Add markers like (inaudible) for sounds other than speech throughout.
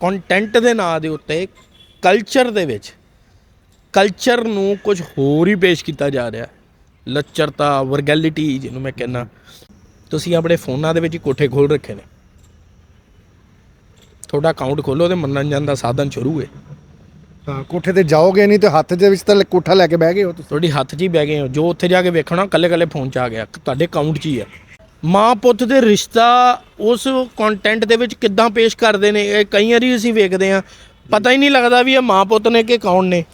Content ਦੇ ਨਾਂ ਦੇ ਉੱਤੇ ਕਲਚਰ ਦੇ ਵਿੱਚ ਕਲਚਰ ਨੂੰ ਕੁਝ ਹੋਰ ਹੀ ਪੇਸ਼ ਕੀਤਾ ਜਾ ਰਿਹਾ। ਲੱਚਰਤਾ ਵਰਗੈਲਿਟੀ ਜਿਹਨੂੰ ਮੈਂ ਕਹਿੰਦਾ। ਤੁਸੀਂ ਆਪਣੇ ਫੋਨਾਂ ਦੇ ਵਿੱਚ ਹੀ ਕੋਠੇ ਖੋਲ ਰੱਖੇ ਨੇ। ਤੁਹਾਡਾ ਅਕਾਊਂਟ ਖੋਲੋ ਤੇ ਮਨੋਰੰਜਨ ਦਾ ਸਾਧਨ ਸ਼ੁਰੂ ਹੈ ਹਾਂ ਕੋਠੇ ਤੇ ਜਾਓਗੇ ਨਹੀਂ ਤੇ ਹੱਥ ਦੇ ਵਿੱਚ ਤਾਂ ਕੋਠਾ ਲੈ ਕੇ ਬਹਿ ਗਏ ਹੋ ਤੁਸੀਂ। ਤੁਹਾਡੀ ਹੱਥ 'ਚ ਹੀ ਬਹਿ ਗਏ ਹੋ। ਜੋ ਉੱਥੇ ਜਾ ਕੇ ਵੇਖਣਾ ਕੱਲੇ ਕੱਲੇ ਫੋਨ 'ਚ ਆ ਗਿਆ। ਤੁਹਾਡੇ ਅਕਾਊਂਟ 'ਚ ਹੀ ਹੈ। ਮਾਂ ਪੁੱਤ ਦੇ ਰਿਸ਼ਤਾ ਉਸ ਕੰਟੈਂਟ ਦੇ ਵਿੱਚ ਕਿੱਦਾਂ ਪੇਸ਼ ਕਰਦੇ ਨੇ ਇਹ ਕਈ ਵਾਰੀ ਅਸੀਂ ਵੇਖਦੇ ਆ ਪਤਾ ਹੀ ਨਹੀਂ ਲੱਗਦਾ ਵੀ ਇਹ ਮਾਂ ਪੁੱਤ ਨੇ ਕਿ ਕੌਣ ਨੇ।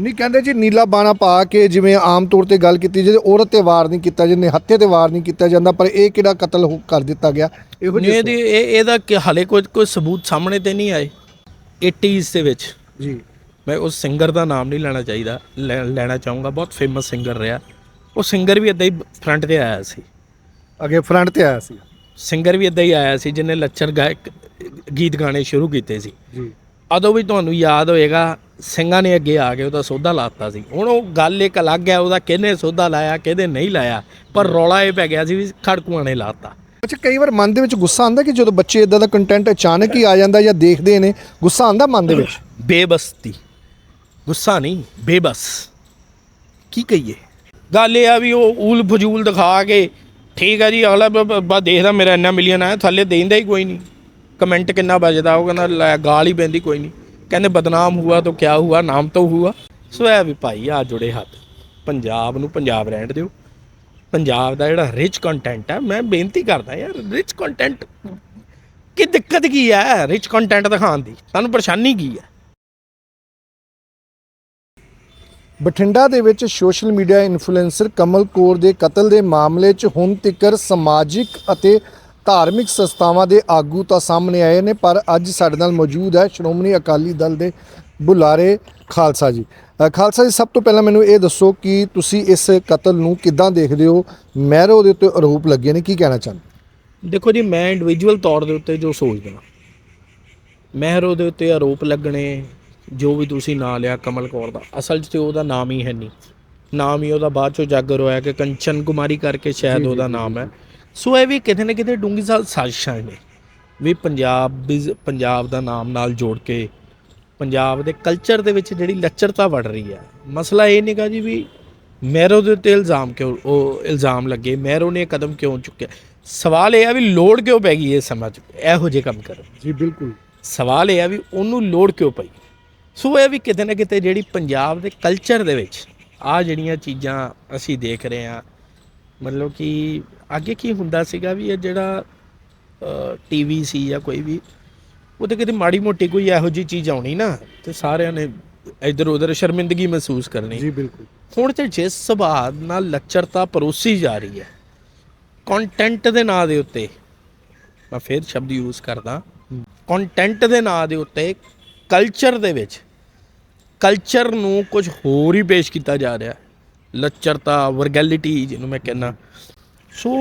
ਨਹੀਂ ਕਹਿੰਦੇ ਜੀ ਨੀਲਾ ਬਾਣਾ ਪਾ ਕੇ ਜਿਵੇਂ ਆਮ ਤੌਰ ਤੇ ਗੱਲ ਕੀਤੀ ਜੇ ਔਰਤ ਤੇ ਵਾਰ ਨਹੀਂ ਕੀਤਾ ਜਾਂਦੇ ਹੱਥੇ ਤੇ ਵਾਰ ਨਹੀਂ ਕੀਤਾ ਜਾਂਦਾ ਪਰ ਇਹ ਕਿਹੜਾ ਕਤਲ ਹੋ- ਕਰ ਦਿੱਤਾ ਗਿਆ? ਇਹੋ ਨਹੀਂ ਜਿਹੇ ਇਹਦੀ ਇਹ ਇਹਦਾ ਕਿ ਹਲੇ ਕੋਈ ਕੋਈ ਸਬੂਤ ਸਾਹਮਣੇ ਤੇ ਨਹੀਂ ਆਏ। 80s ਦੇ ਵਿੱਚ। ਜੀ। ਮੈਂ ਉਸ ਸਿੰਗਰ ਦਾ ਨਾਮ ਨਹੀਂ ਲੈਣਾ ਚਾਹੀਦਾ ਲੈਣਾ ਚਾਹੂੰਗਾ ਬਹੁਤ ਫੇਮਸ ਸਿੰਗਰ ਰਿਹਾ। ਉਹ ਸਿੰਗਰ ਵੀ ਇਦਾਂ ਹੀ ਫਰੰਟ ਤੇ ਆਇਆ ਸੀ। ਅੱਗੇ ਫਰੰਟ ਤੇ ਆਇਆ ਸੀ। ਸਿੰਗਰ ਵੀ ਇਦਾਂ ਹੀ ਆਇਆ ਸੀ ਜਿਹਨੇ ਲੱਚਰ ਗਾਇਕ ਗੀਤ ਗਾਣੇ ਸ਼ੁਰੂ ਕੀਤੇ ਸੀ। ਜੀ। ਉਦੋਂ ਵੀ ਤੁਹਾਨੂੰ ਯਾਦ ਹੋਏਗਾ ਸਿੰਘਾਂ ਨੇ ਅੱਗੇ ਆ ਕੇ ਉਹਦਾ ਸੋਧਾ ਲਾਤਾ ਸੀ। ਹੁਣ ਉਹ ਗੱਲ ਇੱਕ ਅਲੱਗ ਹੈ ਉਹਦਾ ਕਿਹਨੇ ਸੋਧਾ ਲਾਇਆ ਕਿਹਦੇ ਨਹੀਂ ਲਾਇਆ ਪਰ ਰੌਲਾ ਇਹ ਪੈ ਗਿਆ ਸੀ ਵੀ ਖੜਕੂਆਂ ਨੇ ਲਾਤਾ। ਅੱਛਾ ਕਈ ਵਾਰ ਮਨ ਦੇ ਵਿੱਚ ਗੁੱਸਾ ਆਉਂਦਾ ਕਿ ਜਦੋਂ ਬੱਚੇ ਇਦਾਂ ਦਾ ਕੰਟੈਂਟ ਅਚਾਨਕ ਹੀ ਆ ਜਾਂਦਾ ਜਾਂ ਦੇਖਦੇ ਨੇ ਗੁੱਸਾ ਆਉਂਦਾ ਮਨ ਦੇ ਵਿੱਚ? ਬੇਬਸਤੀ। ਗੁੱਸਾ ਨਹੀਂ ਬੇਬਸ। ਕੀ ਕਹੀਏ? ਗੱਲ ਇਹ ਆ ਵੀ ਉਹ ਊਲ ਫਜੂਲ ਦਿਖਾ ਕੇ ਠੀਕ ਹੈ ਜੀ, ਅਗਲਾ ਬ- ਦੇਖਦਾ ਮੇਰਾ ਇੰਨਾ ਮਿਲੀਅਨ ਆਇਆ, ਥੱਲੇ ਦੇਂਦਾ ਹੀ ਕੋਈ ਨਹੀਂ। ਕਮੈਂਟ ਕਿੰਨਾ ਵੱਜਦਾ ਉਹ ਕਹਿੰਦਾ ਲੈ ਗਾਲ ਹੀ ਪੈਂਦੀ ਕੋਈ ਨਹੀਂ। ਕਹਿੰਦੇ ਬਦਨਾਮ ਹੁਆ ਤਾਂ ਕਿਆ ਹੁਆ, ਨਾਮ ਤਾਂ ਹੁਆ। ਸੋ ਇਹ ਵੀ ਭਾਈ ਆ ਜੁੜੇ ਹੱਥ, ਪੰਜਾਬ ਨੂੰ ਪੰਜਾਬ ਰਹਿਣ ਦਿਓ। ਪੰਜਾਬ ਦਾ ਜਿਹੜਾ ਰਿਚ ਕੰਟੈਂਟ ਹੈ ਮੈਂ ਬੇਨਤੀ ਕਰਦਾ ਯਾਰ ਰਿਚ ਕੰਟੈਂਟ ਕੀ ਦਿੱਕਤ ਕੀ ਹੈ ਰਿਚ ਕੰਟੈਂਟ ਦਿਖਾਉਣ ਦੀ, ਤੁਹਾਨੂੰ ਪਰੇਸ਼ਾਨੀ ਕੀ ਹੈ ਬਠਿੰਡਾ ਦੇ ਵਿੱਚ social media influencer Kamal Kaur ਦੇ ਕਤਲ ਦੇ ਮਾਮਲੇ 'ਚ ਹੁਣ ਤੱਕ ਸਮਾਜਿਕ ਅਤੇ ਧਾਰਮਿਕ ਸੰਸਥਾਵਾਂ ਦੇ ਆਗੂ ਤਾਂ ਸਾਹਮਣੇ ਆਏ ਨੇ, ਪਰ ਅੱਜ ਸਾਡੇ ਨਾਲ ਮੌਜੂਦ ਹੈ ਸ਼੍ਰੋਮਣੀ ਅਕਾਲੀ ਦਲ ਦੇ ਬੁਲਾਰੇ ਖਾਲਸਾ ਜੀ। ਖਾਲਸਾ ਜੀ, ਸਭ ਤੋਂ ਪਹਿਲਾਂ ਮੈਨੂੰ ਇਹ ਦੱਸੋ ਕਿ ਤੁਸੀਂ ਇਸ ਕਤਲ ਨੂੰ ਕਿੱਦਾਂ ਦੇਖਦੇ ਹੋ? ਮਹਿਰੋ ਦੇ ਉੱਤੇ ਆਰੋਪ ਲੱਗੇ ਨੇ, ਕੀ ਕਹਿਣਾ ਚਾਹੁੰਦੇ? ਦੇਖੋ ਜੀ, ਮੈਂ ਇੰਡੀਵਿਜੂਅਲ ਤੌਰ ਦੇ ਉੱਤੇ ਜੋ ਸੋਚਦਾ, ਮਹਿਰੋ ਦੇ ਉੱਤੇ ਆਰੋਪ ਲੱਗਣੇ ਜੋ ਵੀ ਤੁਸੀਂ ਨਾਂ ਲਿਆ ਕਮਲ ਕੌਰ ਦਾ। ਅਸਲ 'ਚ ਤੇ ਉਹਦਾ ਨਾਮ ਹੀ ਹੈ ਨਹੀਂ। ਨਾਮ ਹੀ ਉਹਦਾ ਬਾਅਦ ਚੋਂ ਜਾਗਰ ਹੋਇਆ ਕਿ ਕੰਚਨ ਕੁਮਾਰੀ ਕਰਕੇ ਸ਼ਾਇਦ ਉਹਦਾ ਨਾਮ ਹੈ। ਸੋ ਇਹ ਵੀ ਕਿਤੇ ਨਾ ਕਿਤੇ ਡੂੰਗੀ ਸਾਲ ਸਾਜ਼ਿਸ਼ਾਂ ਨੇ। ਵੀ ਪੰਜਾਬ ਪੰਜਾਬ ਦਾ ਨਾਮ ਨਾਲ ਜੋੜ ਕੇ ਪੰਜਾਬ ਦੇ ਕਲਚਰ ਦੇ ਵਿੱਚ ਜਿਹੜੀ ਲੱਚਰਤਾ ਵੜ ਰਹੀ ਹੈ। ਮਸਲਾ ਇਹ ਨਹੀਂਗਾ ਜੀ ਵੀ ਮੈਰੋ ਦੇ ਉੱਤੇ ਇਲਜ਼ਾਮ ਕਿਉਂ ਉਹ ਇਲਜ਼ਾਮ ਲੱਗੇ ਮੈਰੋ ਨੇ ਕਦਮ ਕਿਉਂ ਚੁੱਕਿਆ? ਸਵਾਲ ਇਹ ਆ ਵੀ ਲੋੜ ਕਿਉਂ ਪੈ ਗਈ ਇਹ ਸਮਾਜ ਇਹੋ ਜਿਹੇ ਕੰਮ ਕਰਨ ਜੀ ਬਿਲਕੁਲ। ਸਵਾਲ ਇਹ ਆ ਵੀ ਉਹਨੂੰ ਲੋੜ ਕਿਉਂ ਪਈ? ਸੋ ਇਹ ਵੀ ਕਿਤੇ ਨਾ ਕਿਤੇ ਜਿਹੜੀ ਪੰਜਾਬ ਦੇ ਕਲਚਰ ਦੇ ਵਿੱਚ ਆ ਜਿਹੜੀਆਂ ਚੀਜ਼ਾਂ ਅਸੀਂ ਦੇਖ ਰਹੇ ਆ ਮਤਲਬ ਕਿ ਅੱਗੇ ਕੀ ਹੁੰਦਾ ਸੀਗਾ ਵੀ ਇਹ ਜਿਹੜਾ ਟੀਵੀ ਸੀ ਜਾਂ ਕੋਈ ਵੀ ਉਹਦੇ ਕਿਤੇ ਮਾੜੀ ਮੋਟੀ ਕੋਈ ਇਹੋ ਜਿਹੀ ਚੀਜ਼ ਆਉਣੀ ਨਾ ਤੇ ਸਾਰਿਆਂ ਨੇ ਇੱਧਰ ਉੱਧਰ ਸ਼ਰਮਿੰਦਗੀ ਮਹਿਸੂਸ ਕਰਨੀ। ਜੀ ਬਿਲਕੁਲ। ਹੁਣ ਤੇ ਜਿਸ ਸੁਭਾਅ ਨਾਲ ਲੱਚਰਤਾ ਪਰੋਸੀ ਜਾ ਰਹੀ ਹੈ ਕੰਟੈਂਟ ਦੇ ਨਾਂ ਦੇ ਉੱਤੇ ਮੈਂ ਫਿਰ ਸ਼ਬਦ ਯੂਜ਼ ਕਰਦਾ ਕੰਟੈਂਟ ਦੇ ਨਾਂ ਦੇ ਉੱਤੇ ਕਲਚਰ ਦੇ ਵਿੱਚ ਕਲਚਰ ਨੂੰ ਕੁਝ ਹੋਰ ਹੀ ਪੇਸ਼ ਕੀਤਾ ਜਾ ਰਿਹਾ ਲੱਚਰਤਾ, ਵਰਗੈਲਿਟੀ ਜਿਹਨੂੰ ਮੈਂ ਕਹਿੰਦਾ। ਸੋ